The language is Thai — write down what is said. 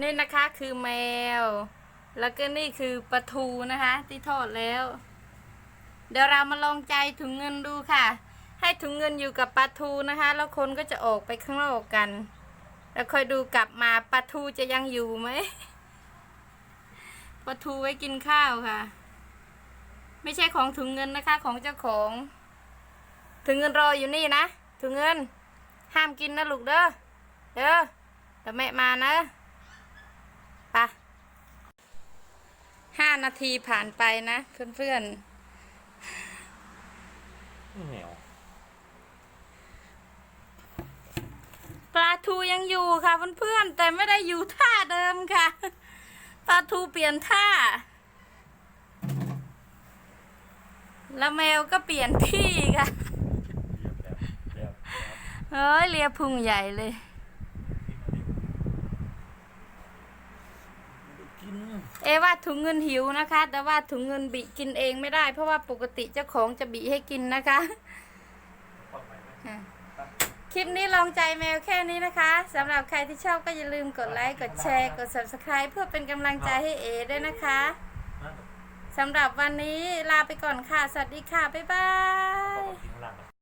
นี่นะคะคือแมว แล้วก็นี่คือปลาทูนะคะที่ทอดแล้ว เดี๋ยวเรามาลองใจถุงเงินดูค่ะ ให้ถุงเงินอยู่กับปลาทูนะคะ แล้วคนก็จะออกไปข้างนอกกัน แล้วคอยดูกลับมาปลาทูจะยังอยู่ไหมปลาทูไว้กินข้าวค่ะ ไม่ใช่ของถุงเงินนะคะของเจ้าของ ถุงเงินรออยู่นี่นะถุงเงิน ห้ามกินนะลูกเด้อเด้อเดี๋ยวแม่มานะ ปะห้านาทีผ่านไปนะเพื่อนๆเหนียวปลาทูยังอยู่ค่ะเพื่อนๆแต่ไม่ได้อยู่ท่าเดิมค่ะปลาทูเปลี่ยนท่า แล้วแมวก็เปลี่ยนที่ค่ะเรียบแล้วเรียบเฮ้ยเลียพุงใหญ่เลย กิน เอว่าถุงเงินหิวนะคะ แต่ว่าถุงเงินบิกินเองไม่ได้ เพราะว่าปกติเจ้าของจะบิให้กินนะคะ คลิปนี้ลองใจแมวแค่นี้นะคะสำหรับใครที่ชอบก็อย่าลืมกดไลค์ กดแชร์ กด subscribe เพื่อเป็นกำลังใจให้เอด้วยนะคะสำหรับวันนี้ลาไปก่อนค่ะ สวัสดีค่ะ บ๊ายบาย